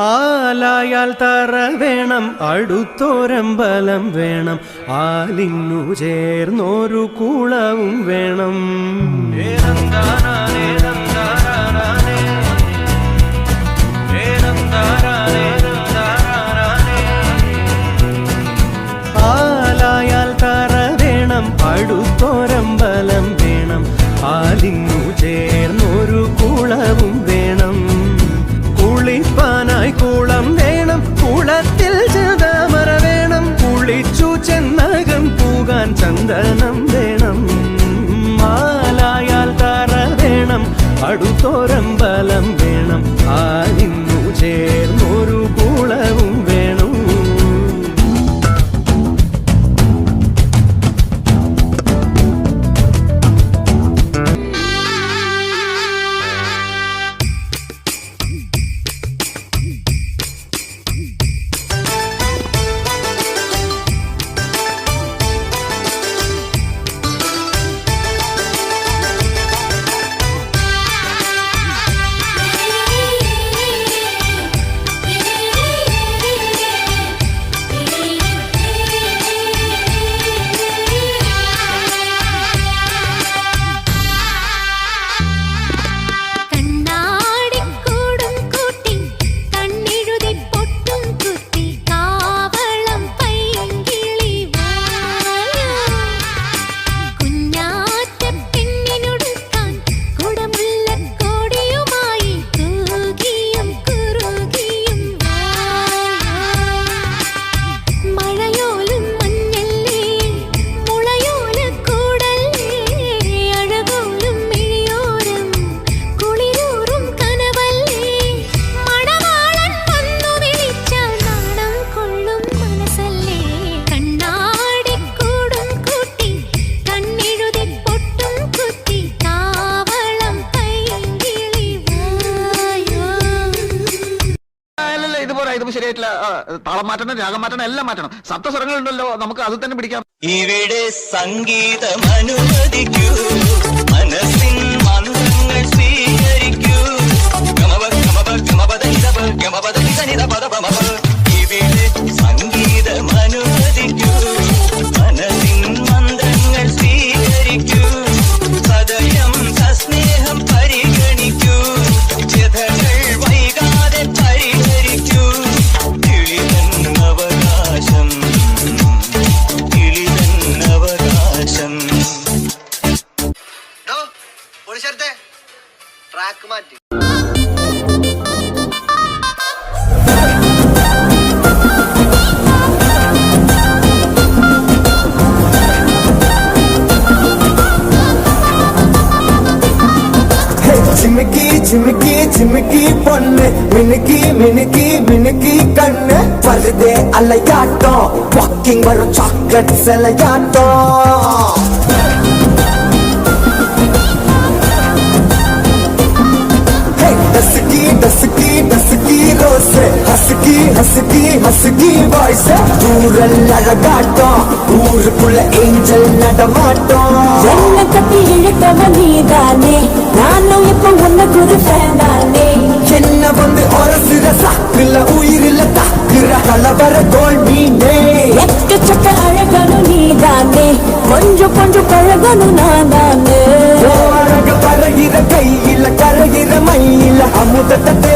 ആലായാൽ തറ വേണം അടുത്തോരമ്പലം വേണം ആലിന്നു ചേർന്നൊരു കുളവും വേണം. ഏറന്താനാനേ ചന്ദനം വേണം മാലായാൽ തറ വേണം അടുത്തോരം ബലം വേണം. പോരാ ഇതും ശരിയായിട്ടില്ല. താളം മാറ്റണം രാഗം മാറ്റണം എല്ലാം മാറ്റണം. സപ്തസ്വരങ്ങൾ ഉണ്ടല്ലോ നമുക്ക് അത് തന്നെ പിടിക്കാം. ഇവിടെ സംഗീതം അനുവദിക്കൂ മനസ്സിൽ மினுக்கி பொண்ணு மினுக்கி மினுக்கி மினுக்கி கண்ணு. வருதே அலையாட்டம். வாக்கிங் வரும் சாக்லேட் செலையாட்டம் ஹே, டசுக்கி டசுக்கி ரோஸ். ஹசுக்கி ஹசுக்கி ஹசுக்கி வாய்ஸ் தூரல் அழகாட்டம். ஊருக்குள்ள ஏஞ்சல் நடமாட்டம். என்ன கட்டி இழுத்தவ நீதானே. நானும் இப்ப உன்ன குரு ஃபேன் என்ன வந்து அரசுற சாக்குல உயிரில தாக்குற கலவர கோல் மீனே எக்கச்சக்க அழகனும் நீதானே. கொஞ்சம் கொஞ்சம் பழகனும் நான் தானே அழக பறகிற கையில கரகிற மயில அமுதத்தை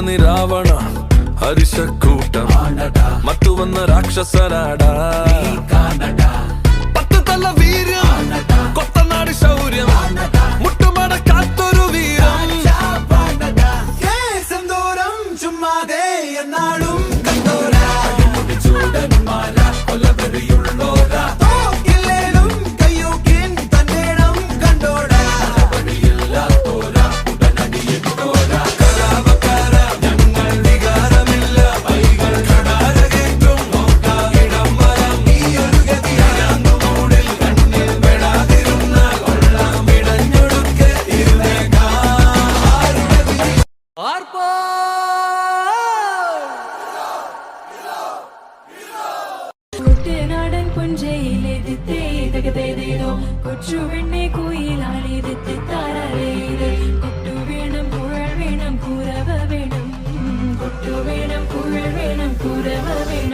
നിരാവണ ഹരിശക്കൂട്ടം മത്തു വന്ന രാക്ഷസനാട. പത്ത് തല വീര്യം. കൊത്തനാട് ശൗര്യം. ಪುಂಜೆಯಿಲೆದಿತ್ತೆ ತಗದೆದೇನೋ ಕೊಚ್ಚು ಬೆಣ್ಣೆ ಕೂಯಿಲಾಲಿದಿತ್ತೆ ತಾರಾರೇದೆ ಕೊಟ್ಟು வேணும் புகழ் வேணும் கூறவ வேணும். கொட்டு வேணும் புகழ் வேணும் கூறவ வேணும்.